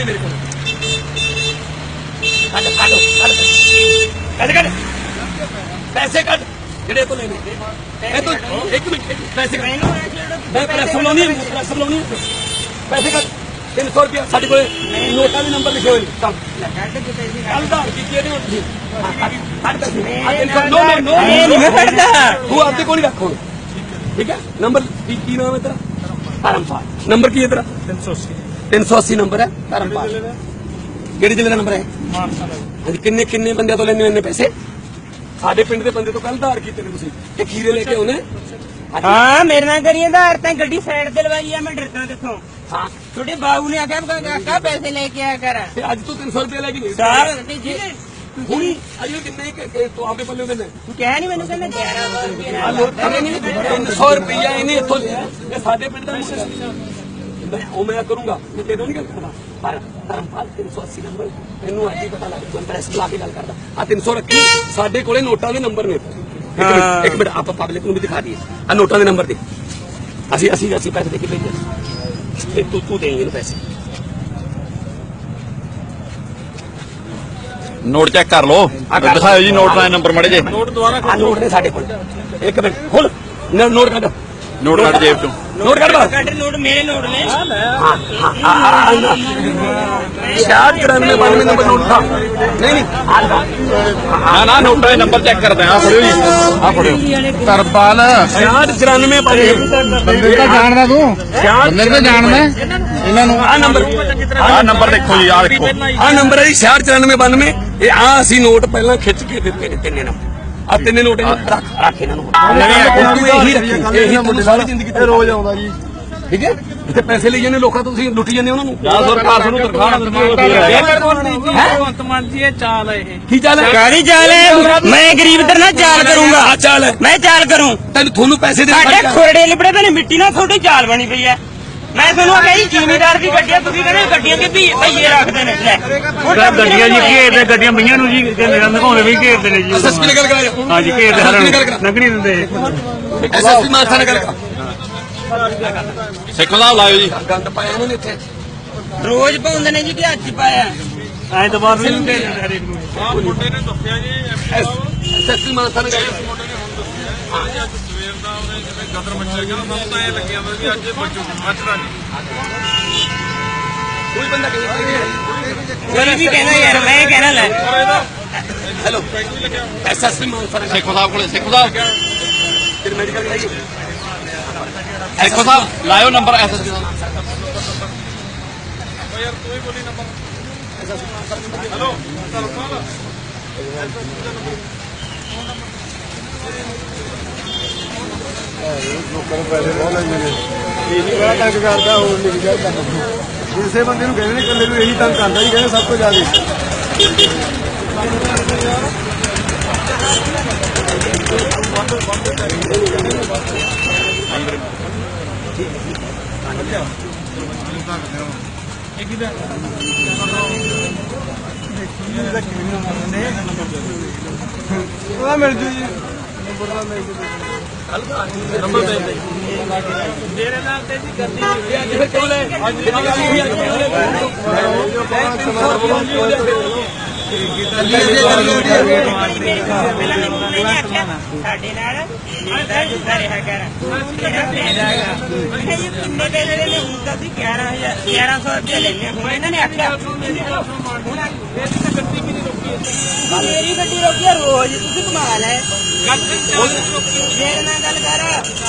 ਨਹੀਂ ਮੇਰੇ ਕੋਲ। ਕੱਢ ਕੱਢ ਕੱਢ। ਕੱਢ ਕੱਢ। ਪੈਸੇ ਕੱਢ। ਜਿਹੜੇ ਤੋਂ ਲੈਣੇ ਇਹ ਤੋਂ ਇੱਕ ਮਿੰਟ ਪੈਸੇ ਕੱਢ। ਮੈਂ ਪ੍ਰੈਸ ਬੁਲਾਉਣੀ ਹੈ ਪ੍ਰੈਸ ਬੁਲਾਉਣੀ ਹੈ ਪੈਸੇ ਕੱਢ। 300 ਰੁਪਏ ਸਾਡੇ ਕੋਲ। ਨੋਟਾਂ ਦੇ ਨੰਬਰ ਲਿਖੇ ਹੋਏ ਨੇ। ਕੱਲ ਦਾ ਕੀਤੀ ਇਹਨੇ ਹੁਣ ਤੁਸੀਂ ਹਾਂ, ਕੱਢ। ਕੱਢ ਪੈਸੇ। ਆ 300 ਨੋ ਨੋ ਨੋ ਨਹੀਂ ਫੜਦਾ ਤੂੰ ਆਪਦੇ ਕੋਲ ਹੀ ਰੱਖ ਠੀਕ ਹੈ? ਨੰਬਰ ਕੀ ਕੀ ਨਾਮ ਹੈ ਤੇਰਾ? ਧਰਮਪਾਲ। ਨੰਬਰ ਕੀ ਹੈ ਤੇਰਾ? 380 380 ਨੰਬਰ ਹੈ ਧਰਮਪਾਲ ਕਿਹੜੇ ਜ਼ਿਲ੍ਹੇ ਦਾ? ਨੰਬਰ ਹੈ? ਹਾਂਜੀ ਕਿੰਨੇ ਕਿੰਨੇ ਬੰਦਿਆਂ ਤੋਂ ਲੈਣੇ ਇੰਨੇ ਪੈਸੇ? ਸਾਡੇ ਪਿੰਡ ਦੇ ਬੰਦੇ ਤੋਂ ਕੱਲ ਧਾਰ ਕੀਤੇ ਨੇ ਤੁਸੀਂ। ਇਹ ਖੀਰੇ ਲੈ ਕੇ ਆਉਨੇ ਹਾਂਜੀ। ਹਾਂ ਮੇਰੇ ਨਾਲ ਕਰੀਏ ਆਧਾਰ ਤਾਂ ਗੱਡੀ ਸਾਈਡ ਤੇ ਲਵਾਈ ਆ ਮੈਂ ਡਰਦਾ ਕਿੱਥੋਂ? ਹਾਂ। ਤੁਹਾਡੇ ਬਾਬੂ ਨੇ ਆਖਿਆ ਕਾਕਾ ਪੈਸੇ ਲੈ ਕੇ ਆਇਆ ਕਰ? ਤੇ ਅੱਜ ਤੂੰ 300 ਰੁਪਏ ਲੈ ਕੇ ਗਈ ਸਾਰ ਤੇ ਜਿਹਨੇ ਹੁਣ ਅਜੇ ਕਿੰਨੇ ਤੂੰ ਆਪਦੇ ਪੱਲੇ ਉਹਦੇ ਨੇ? ਤੂੰ ਕਹਿ ਨਹੀਂ ਮੈਨੂੰ ਕਹਿੰਦਾ 11 ਰੁਪਏ ਆ ਲੋਕ ਅਰੇ ਨਹੀਂ 300 ਰੁਪਇਆ ਇਹਨੇ ਇੱਥੋਂ ਲਿਆ। ਇਹ ਸਾਡੇ ਪਿੰਡ ਦਾ ਮੁੰਡਾ। ਮੈਂ ਉਹ ਮੈਂ ਕਰੂੰਗਾ ਮੈਂ ਤੈਨੂੰ ਨਹੀਂ ਗੱਲ ਕਰਦਾ ਪਰ ਧਰਮਪਾਲ 380 ਨੰਬਰ ਮੈਨੂੰ ਅੱਜ ਹੀ ਪਤਾ ਲੱਗ ਗਿਆ ਪ੍ਰੈਸ ਬੁਲਾ ਕੇ ਗੱਲ ਕਰਦਾ। ਆ 300 ਰੱਖੀ ਸਾਡੇ ਕੋਲੇ ਨੋਟਾਂ ਦੇ ਨੰਬਰ ਨੇ। ਇੱਕ ਮਿੰਟ ਇੱਕ ਮਿੰਟ ਆਪਾਂ ਪਬਲਿਕ ਨੂੰ ਵੀ ਦਿਖਾ ਦਈਏ। ਆ ਨੋਟਾਂ ਦੇ ਨੰਬਰ ਦੇ। ਅਸੀਂ ਅਸੀਂ ਅਸੀਂ ਪੈਸੇ ਦੇ ਕੇ ਭੇਜੇ ਤੇ ਤੂੰ ਤੂੰ ਦੇ ਇਹਨੂੰ ਪੈਸੇ। ਨੋਟ ਚੈੱਕ ਕਰ ਲਓ। ਦਿਖਾਓ ਜੀ ਨੋਟ ਦਾ ਨੰਬਰ ਮੜੇ ਜੇ ਨੋਟ ਦੁਆਰਾ ਨੋਟ ਨੇ ਸਾਡੇ ਕੋਲ। ਇੱਕ ਮਿੰਟ ਖੋਲ। ਨ- ਨੋਟ ਕੱਢ। ਨੋਟ ਕੱਢ ਜੇਬ ਚੋਂ। ਨੋਟ ਕੱਢ ਬਾਹਰ। ਕੱਢ ਨੋਟ ਮੇਰੇ ਨੋਟ ਨੇ। ਸ਼ਾਇਦ 94 92 ਨੰਬਰ ਨੋਟ ਥਾ ਨਹੀਂ ਨਹੀਂ। ਆ ਲੈ। ਨਾ ਨਾ ਨੋਟਾਂ ਦੇ ਨੰਬਰ ਚੈੱਕ ਕਰਦੇ ਆ ਫੜਿਓ ਜੀ। ਆ ਫੜਿਓ। ਤਰਪਾਲ। ਸ਼ਾਇਦ 94 92 ਬੰਦੇ ਤਾਂ ਜਾਣਦਾ ਤੂੰ। ਬੰਦੇ ਤਾਂ ਜਾਣਦਾ। ਇਹਨਾਂ ਨੂੰ। ਆ ਨੰਬਰ। ਆ ਨੰਬਰ ਦੇਖੋ ਜੀ ਆ ਦੇਖੋ। ਆ ਨੰਬਰ ਹੈ ਜੀ 9692 ਇਹ ਆ ਅਸੀਂ ਨੋਟ ਪਹਿਲਾਂ ਖਿੱਚ ਕੇ ਦਿੱਤੇ ਨੇ ਤਿੰਨੇ ਨੰਬਰ। ਆ ਤਿੰਨੇ ਨੋਟ ਇਹਨੂੰ ਰੱਖ ਰੱਖ ਇਹਨਾਂ ਨੂੰ। ਹੁਣ ਤੂੰ ਇਹੀ ਰੱਖੀ ਇਹੀ ਤੈਨੂੰ ਸਾਰੀ ਜ਼ਿੰਦਗੀ ਤੇ ਰੋਜ਼ ਆਉਂਦਾ ਜੀ। ਠੀਕ ਹੈ? ਜਿੱਥੇ ਪੈਸੇ ਲਈ ਜਾਂਦੇ ਲੋਕਾਂ ਤੋਂ ਤੁਸੀਂ ਲੁੱਟੀ ਜਾਂਦੇ ਉਹਨਾਂ ਨੂੰ? ਜਾਂ ਸਰਕਾਰ ਤੁਹਾਨੂੰ ਤਨਖਾਹ ਨਾ ਦਿੰਦੀ ਹੈਂ? ਭਗਵੰਤ ਮਾਨ ਜੀ ਇਹ ਚਾਲ ਹੈ ਇਹ। ਕੀ ਚੱਲ ਕਾਹਦੀ ਚਾਲ ਹੈ? ਮੈਂ ਗਰੀਬ ਤੇਰੇ ਨਾਲ ਚਾਲ ਕਰੂੰਗਾ। ਆ ਚੱਲ ਮੈਂ ਚਾਲ ਕਰੂੰ। ਤੈਨੂੰ ਤੁਹਾਨੂੰ ਪੈਸੇ ਦੇ ਸਾਡੇ ਖੁਰੜੇ ਲਿਬੜੇ ਨੇ ਮਿੱਟੀ ਨਾਲ ਤੁਹਾਡੀ ਚਾਲ ਬਣੀ ਪਈ ਹੈ। ਮੈਂ ਤੁਹਾਨੂੰ ਆ ਕਹੀ ਜ਼ਿਮੀਦਾਰ ਦੀ ਗੱਡੀਆਂ ਤੁਸੀਂ ਕਹਿੰਦੇ ਗੱਡੀਆਂ ਦੇ ਵੀ ਭਈਏ ਰੱਖਦੇ ਨੇ ਲੈ। ਹੁਣ ਤਾਂ ਗੱਡੀਆਂ ਜੀ ਘੇਰਦੇ ਗੱਡੀਆਂ ਬਈਆਂ ਨੂੰ ਜੀ ਕਹਿੰਦੇ ਨਗਾਉਣੇ ਵੀ ਘੇਰਦੇ ਨੇ ਜੀ। ਐਸਐਸਪੀ ਨਾਲ ਗੱਲ ਕਰਾ ਹਾਂਜੀ ਘੇਰਦੇ ਹਰਾਂ ਨੂੰ ਨਗਣੀ ਦਿੰਦੇ। ਐਸਐਸਪੀ ਮਾਥਾ ਨਾਲ ਗੱਲ ਕਰਾ। ਸਿੱਖ ਸਾਹਿਬ ਲਾਇਓ ਜੀ। ਗੰਦ ਪਾਇਆ ਇਹਨਾਂ ਨੇ ਇੱਥੇ। ਰੋਜ਼ ਪਾਉਂਦੇ ਨੇ ਜੀ ਕਿ ਅੱਜ ਪਾਇਆ। ਐਂ ਤਾਂ ਬਾਅਦ ਵੀ ਦਿੰਦੇ ਨੇ ਹਰੇਕ ਨੂੰ। ਐਸਐਸਪੀ ਮਾਥਾ ਨਾਲ ਗੱਲ ਕਰਾ ਕੋਈ ਬੰਦਾ ਕਹੇ ਕੋਈ ਵੀ ਕਹਿੰਦਾ ਯਾਰ ਮੈਂ ਕਹਿਣਾ ਲੈ ਹੈਲੋ। ਐਸਐਸਪੀ ਨਾਲ ਸਿੱਖ ਸਾਹਿਬ ਕੋਲੇ ਸਿੱਖ ਸਾਹਿਬ। ਫਿਰ ਮੈਡੀਕਲ ਕਰਾਈਏ ਸਿੱਖ ਸਾਹਿਬ ਲਾਇਓ ਨੰਬਰ ਐਸਐਸਪੀ ਸਾਹਿਬ ਲੋਕਾਂ ਨੂੰ ਪੈਸੇ ਬਹੁਤ ਲੈਂਦੇ ਨੇ ਇਹ ਨਹੀਂ ਬੜਾ ਤੰਗ ਕਰਦਾ ਹੋਰ ਨਹੀਂ ਕਰਦਾ ਕਿਸੇ ਬੰਦੇ ਨੂੰ ਕਹਿੰਦੇ ਨੇ ਇਕੱਲੇ ਨੂੰ ਇਹੀ ਤੰਗ ਕਰਦਾ ਜੀ ਕਹਿੰਦੇ ਸਭ ਤੋਂ ਜ਼ਿਆਦਾ ਉਹਦਾ ਮਿਲ ਜੂ ਜੀ। ਨੰਬਰ ਦਾ ਮਿਲ ਜੂ ਮੇਰੇ ਨਾਲ ਤੇ ਜੀ ਕਰਦੀ ਫਿਰ ਕਿਉਂ ਲੈ ਸਾਡੇ ਨਾਲ ਮਿਲਦਾ ਜੁਦਾ ਰਿਹਾ ਕਰ ਮੈਂ ਇਹ ਕਿੰਨੇ ਦੇ ਦੇ ਨੇ ਹੁਣ ਤਾਂ 11000 1100 ਰੁਪਏ ਲੈਣੇ ਆ। ਹੁਣ ਇਹਨਾਂ ਨੇ ਆਖਿਆ ਮੇਰੀ ਗੱਡੀ ਰੋਕੀ ਆ ਰੋਜ਼ ਤੁਸੀਂ ਕਮਾਲ ਹੈ ਮੇਰੇ ਨਾਲ ਗੱਲ ਕਰ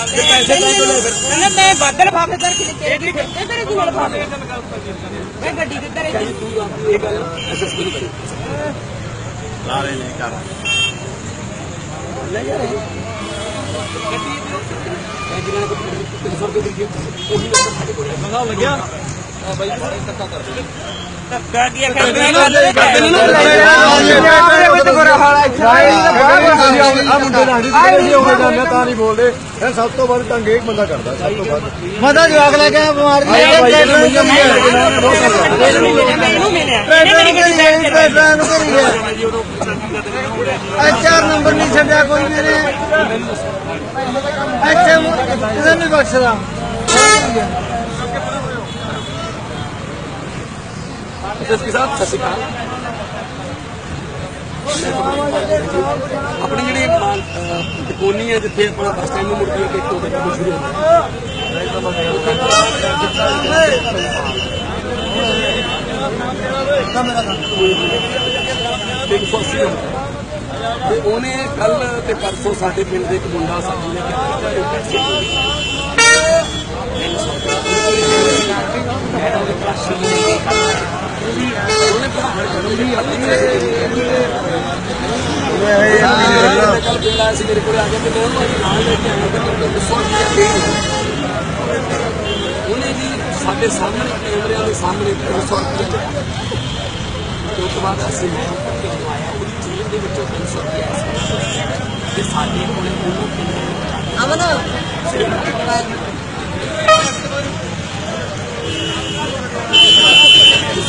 ਤੇ ਪੈਸੇ ਨਹੀਂ ਲੈ ਫਿਰ ਕਹਿੰਦਾ ਮੈਂ ਬਾਦਲ ਫਾਫੇ ਕਰ ਕੇ ਤੇਰੇ ਕੀ ਫਿਰਦੇ ਤੇਰੇ ਕੀ ਲਫਾਫੇ ਮੈਂ ਗੱਡੀ ਕਿੱਧਰ ਹੈ ਜੀ ਇਹ ਗੱਲ ਐਸਐਸਪੀ ਨੂੰ ਕਰੀ ਲਾ ਰਹੇ ਨੇ ਕਰ ਮੈਂ ਜਿਹਨਾਂ ਕੋਲ 300 ਰੁਪਏ ਦੇ ਦਿੱਤੇ ਉਹੀ ਨੰਬਰ ਸਾਡੇ ਕੋਲ ਹੈ ਲੱਗਿਆ ਆ ਬਾਈ ਧੱਕਾ ਕਰ ਧੱਕਾ ਕੀ ਕਰਦੇ ਨੇ ਆ ਮੁੰਡੇ ਨਾਲ ਨਹੀਂ ਹੋ ਜਾਂਦਾ ਤਾਂ ਨਹੀਂ ਬੋਲਦੇ ਇਹ ਸਭ ਤੋਂ ਵੱਧ ਤੰਗ ਇੱਕ ਬੰਦਾ ਕਰਦਾ ਸਭ ਤੋਂ ਵੱਧ ਮਦਾ ਜਵਾਕ ਲੈ ਕੇ ਬਿਮਾਰ ਇਹਨੂੰ ਮਿਲਿਆ ਇਹਨੇ ਮੇਰੀ ਸਾਈਡ ਤੇ ਲਾਈ। ਚਾਰ ਨੰਬਰ ਨਹੀਂ ਛੱਡਿਆ ਕੋਈ ਮੇਰੇ ਇੱਥੇ ਕਿਸੇ ਨਹੀਂ ਬਖਸ਼ਦਾ ਐਸਐਸਪੀ ਸਾਹਿਬ ਸਤਿ ਸ਼੍ਰੀ ਅਕਾਲ ਆਪਣੀ ਜਿਹੜੀ ਮਾਨ- ਹੈ ਜਿੱਥੇ ਆਪਣਾ ਬੱਸ ਸਟੈਂਡ ਨੂੰ ਮੁੜ ਕੇ ਇੱਕ ਉਹਦੇ ਕੰਮ ਸ਼ੁਰੂ ਹੁੰਦਾ ਹੈ ਬਿਗ ਤੇ ਉਹਨੇ ਕੱਲ ਤੇ ਪਰਸੋਂ ਸਾਡੇ ਪਿੰਡ ਦੇ ਇੱਕ ਮੁੰਡਾ ਸਾਡੀ ਨੇ ਕਿਹਾ ਕਿ ਉਹ ਪੈਸੇ ਉਹਨੇ ਜੀ ਸਾਡੇ ਸਾਹਮਣੇ ਕੈਮਰਿਆਂ ਦੇ ਸਾਹਮਣੇ 300 ਰੁਪਏ ਉਸ ਤੋਂ ਬਾਅਦ ਅਸੀਂ ਮੈਂ ਆਇਆ ਉਹਦੀ ਜੇਬ ਦੇ ਵਿੱਚੋਂ 300 ਰੁਪਏ ਆਇਆ ਸੀ ਤੇ ਸਾਡੇ ਕੋਲੇ ਉਹਨੂੰ ਕਿੰਨੇ ਅਮਨ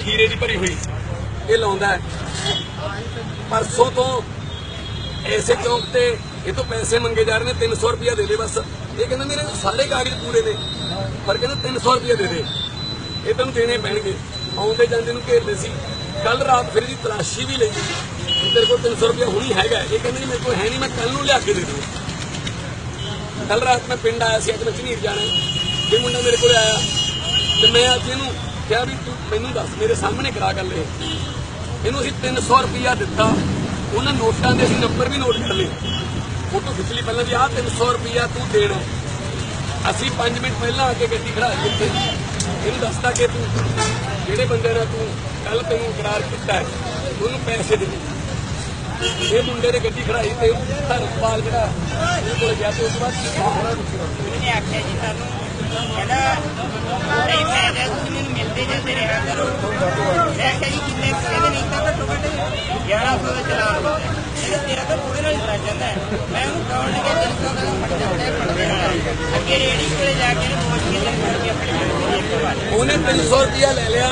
ਖੀਰੇ ਦੀ ਭਰੀ ਹੋਈ। ਇਹ ਲਾਉਂਦਾ ਪਰਸੋਂ ਤੋਂ ਐਸੇ ਚੌਂਕ ਤੇ ਇਹ ਤੋਂ ਪੈਸੇ ਮੰਗੇ ਜਾ ਰਹੇ ਨੇ 300 ਰੁਪਇਆ ਦੇ ਦੇ ਬਸ। ਇਹ ਕਹਿੰਦਾ ਮੇਰੇ ਸਾਰੇ ਕਾਗਜ਼ ਪੂਰੇ ਨੇ। ਪਰ ਕਹਿੰਦਾ 300 ਰੁਪਇਆ ਦੇ ਦੇ। ਇਹ ਤੈਨੂੰ ਦੇਣੇ ਪੈਣਗੇ। ਆਉਂਦੇ ਜਾਂਦੇ ਨੂੰ ਘੇਰਦੇ ਸੀ। ਕੱਲ ਰਾਤ ਫਿਰ ਇਹਦੀ ਤਲਾਸ਼ੀ ਵੀ ਲਈ। ਵੀ ਤੇਰੇ ਕੋਲ 300 ਰੁਪਇਆ ਹੁਣੀ ਹੈਗਾ। ਇਹ ਕਹਿੰਦੇ ਨਹੀਂ ਮੇਰੇ ਕੋਲ ਹੈ ਨਹੀਂ, ਮੈਂ ਕੱਲ ਨੂੰ ਲਿਆ ਕੇ ਦੇ ਦੂੰ ਕੱਲ ਰਾਤ ਮੈਂ ਪਿੰਡ ਆਇਆ ਸੀ, ਅੱਜ ਮੈਂ ਝਨੀਰ ਜਾਣਾ ਹੈ। ਮੁੰਡਾ ਮੇਰੇ ਕੋਲ ਆਇਆ, ਤੇ ਮੈਂ ਅੱਜ ਇਹਨੂੰ ਕਿਹਾ ਵੀ ਤੂੰ ਮੈਨੂੰ ਦੱਸ, ਮੇਰੇ ਸਾਹਮਣੇ ਕਰਾ ਗੱਲ ਇਹ। ਇਹਨੂੰ ਅਸੀਂ 300 ਰੁਪਇਆ ਦਿੱਤਾ। ਉਹਨਾਂ ਨੋਟਾਂ ਦੇ ਅਸੀਂ ਨੰਬਰ ਵੀ ਨੋਟ ਕਰ ਲਏ। ਫੋਟੋ ਖਿੱਚ ਲਈ ਪਹਿਲਾਂ ਵੀ, ਆਹ 300 ਰੁਪਇਆ ਤੂੰ ਦੇਣਾ ਅਸੀਂ 5 ਮਿੰਟ ਪਹਿਲਾਂ ਆ ਕੇ ਗੱਡੀ ਖੜਾ ਦਿੱਤੇ। ਇਹਨੂੰ ਦੱਸਦਾ ਕਿ ਤੂੰ ਜਿਹੜੇ ਬੰਦੇ ਨਾਲ ਤੂੰ ਕੱਲ ਤੈਨੂੰ ਇਕਰਾਰ ਕੀਤਾ ਹੈ ਉਹਨੂੰ ਪੈਸੇ ਦੇ ਇਹ ਮੁੰਡੇ ਨੇ ਗੱਡੀ ਖੜਾਈ ਤੇ ਧਰਮਪਾਲ ਜਿਹੜਾ ਉਹਦੇ ਕੋਲ ਗਿਆ ਤੇ ਉਸ ਤੋਂ ਬਾਅਦ ਉਹਨੇ ਆਖਿਆ ਜੀ ਸਾਨੂੰ ਕਹਿੰਦਾ ਨਹੀਂ ਮੈਂ ਕਿਹਾ ਤੁਸੀਂ ਮੈਨੂੰ ਮਿਲਦੇ ਜਾਂਦੇ ਰਿਹਾ ਕਰੋ। ਮੈਂ ਕਿਹਾ ਜੀ ਕਿੰਨੇ ਕਹਿੰਦੇ ਨਹੀਂ ਤਾਂ ਘੱਟੋ ਘੱਟ 1100 ਦਾ ਚਲਾਨ ਹੁੰਦਾ ਤੇਰਾ ਤਾਂ ਥੋੜੇ ਨਾਲ ਲੱਗ ਜਾਂਦਾ ਮੈਂ ਉਹਨੂੰ ਕਹਣ ਲੱਗਿਆ ਤੇਰੇ ਤੋਂ ਫੜ ਜਾਂਦਾ ਹੈ, ਅੱਗੇ ਰੇੜੀ ਕੋਲੇ ਜਾ ਕੇ ਇਹਨੂੰ ਕੇ ਆਪਣੇ ਘਰ ਦੇ ਇੱਕ ਵਾਰ ਉਹਨੇ 300 ਰੁਪਇਆ ਲੈ ਲਿਆ।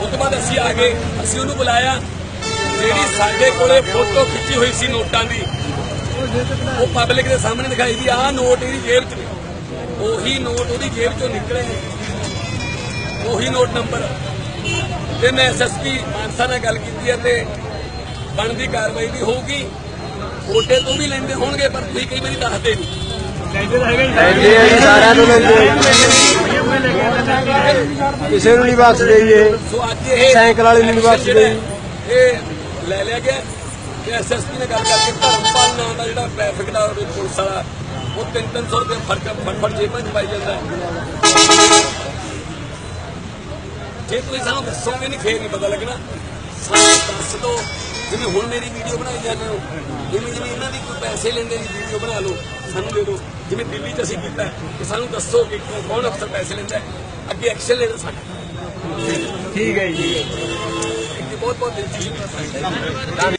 ਉਸ ਤੋਂ ਬਾਅਦ ਅਸੀਂ ਆ ਗਏ। ਅਸੀਂ ਉਹਨੂੰ ਬੁਲਾਇਆ। ਜਿਹੜੀ ਸਾਡੇ ਕੋਲੇ ਫੋਟੋ ਖਿੱਚੀ ਹੋਈ ਸੀ ਨੋਟਾਂ ਦੀ ਉਹ ਪਬਲਿਕ ਦੇ ਸਾਹਮਣੇ ਦਿਖਾਈ ਵੀ ਆਹ ਨੋਟ ਇਹਦੀ ਜੇਬ 'ਚ ਨੇ। ਉਹੀ ਨੋਟ ਉਹਦੀ ਜੇਬ 'ਚੋਂ ਨਿਕਲੇ ਨੇ। ਉਹੀ ਨੋਟ ਨੰਬਰ। ਤੇ ਮੈਂ ਐਸਐਸਪੀ ਮਾਨਸਾ ਨਾਲ ਗੱਲ ਕੀਤੀ ਹੈ ਤੇ ਬਣਦੀ ਕਾਰਵਾਈ ਵੀ ਹੋਊਗੀ। ਕੋਟੇ ਤੋਂ ਵੀ ਲੈਂਦੇ ਹੋਣਗੇ ਪਰ ਤੁਸੀਂ ਕਈ ਵਾਰੀ ਦੱਸਦੇ ਨਹੀਂ। ਲੈਂਦੇ ਤਾਂ ਹੈਗੇ ਜੀ ਸਾਰਿਆਂ ਤੋਂ ਲੈਂਦੇ ਕਿਸੇ ਨੂੰ ਨਹੀਂ ਬਖਸ਼ਦੇ ਜੀ ਸਾਈਕਲ ਵਾਲੇ ਨੂੰ ਨਹੀਂ ਬਖਸ਼ਦੇ ਜਿਹੜਾ ਇਹ ਲੈ ਲਿਆ ਗਿਆ। ਐਸਐਸਪੀ ਨੇ ਗੱਲ ਕਰਕੇ ਧਰਮਪਾਲ ਨਾਂ ਦਾ ਜਿਹੜਾ ਟ੍ਰੈਫਿਕ ਦਾ ਪੁਲਿਸ ਵਾਲਾ, ਉਹ 3-300 ਰੁਪਏ ਫ਼ਰਕ ਫੜ ਜੇਬਾਂ 'ਚ ਪਾਈ ਜਾਂਦਾ। ਜੇ ਤੁਸੀਂ ਸਾਨੂੰ ਦੱਸੋਗੇ ਨਹੀਂ, ਫੇਰ ਨਹੀਂ ਪਤਾ ਲੱਗਣਾ। ਸਾਨੂੰ ਦੱਸ ਦਿਓ। ਜਿਵੇਂ ਹੁਣ ਮੇਰੀ ਵੀਡੀਓ ਬਣਾਈ ਜਾਂਦੇ ਹੋ। ਜਿਵੇਂ ਜਿਵੇਂ ਇਹਨਾਂ ਦੀ ਕੋਈ ਪੈਸੇ ਲੈਂਦੇ ਦੀ ਵੀਡੀਓ ਬਣਾ ਲਓ ਸਾਨੂੰ ਦੇ ਦਿਓ। ਜਿਵੇਂ ਦਿੱਲੀ 'ਚ ਅਸੀਂ ਕੀਤਾ ਕਿ ਸਾਨੂੰ ਦੱਸੋ ਕਿ ਕੌਣ- ਅਫਸਰ ਪੈਸੇ ਲੈਂਦਾ ਹੈ। ਅੱਗੇ ਐਕਸ਼ਨ ਲੈਣਾ ਸਾਡਾ। ਠੀਕ ਹੈ ਜੀ। ਬਹੁਤ ਬਹੁਤ ਦਿਲਚਸਪੀ